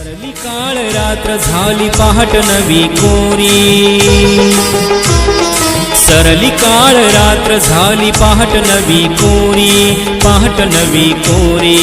सरली रात्र झाली पहाट नवी कोरी। सरली काळ रात्र झाली पहाट नवी कोरी, पहाट नवी कोरी।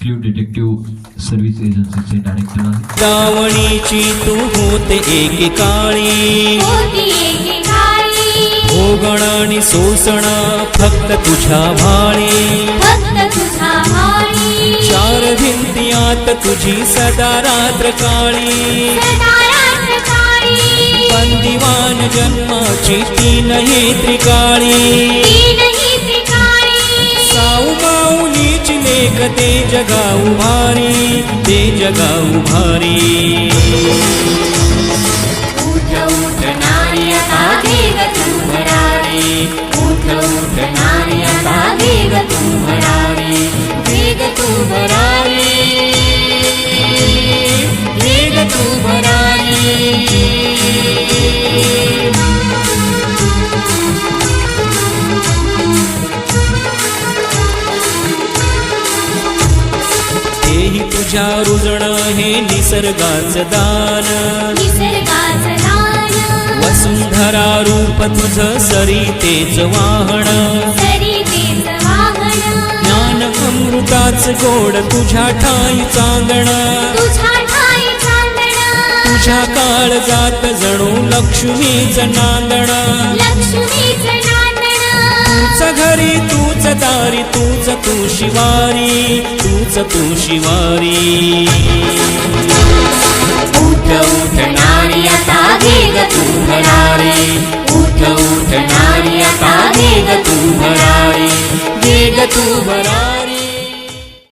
क्लू डिटेक्टिव सर्व्हिस एजन्सीचे डायरेक्टर रावणीची तू होते एके काळी भोगण फक्त तुझ्या भाळी चार भिंती आत तुझी सदा रात्र काळी बंदिवान जन्माची तीन हे त्रिकाळी ते जगाऊ भारी ते जगाऊ भारी. उठ उठ नारी आता वेग तू भरारी. उठ उठ नारी आता वेग तू भरारी तुझ्या रुजण हे निसर्गाचं दान. वसुंधरा रूप तुझ वाहन. सरितेच वाहन. ज्ञान अमृताच गोड तुझ्या ठाई चांदण. तुझ्या काळ जात जणू लक्ष्मीच नांदण. घरी तूच दारी तूच तू शिवारी तूच तू शिवारी. उठ उठ नारी आता वेग तू भरारी उठ उठ नारी आता वेग तू भरारी वेग तू भरारी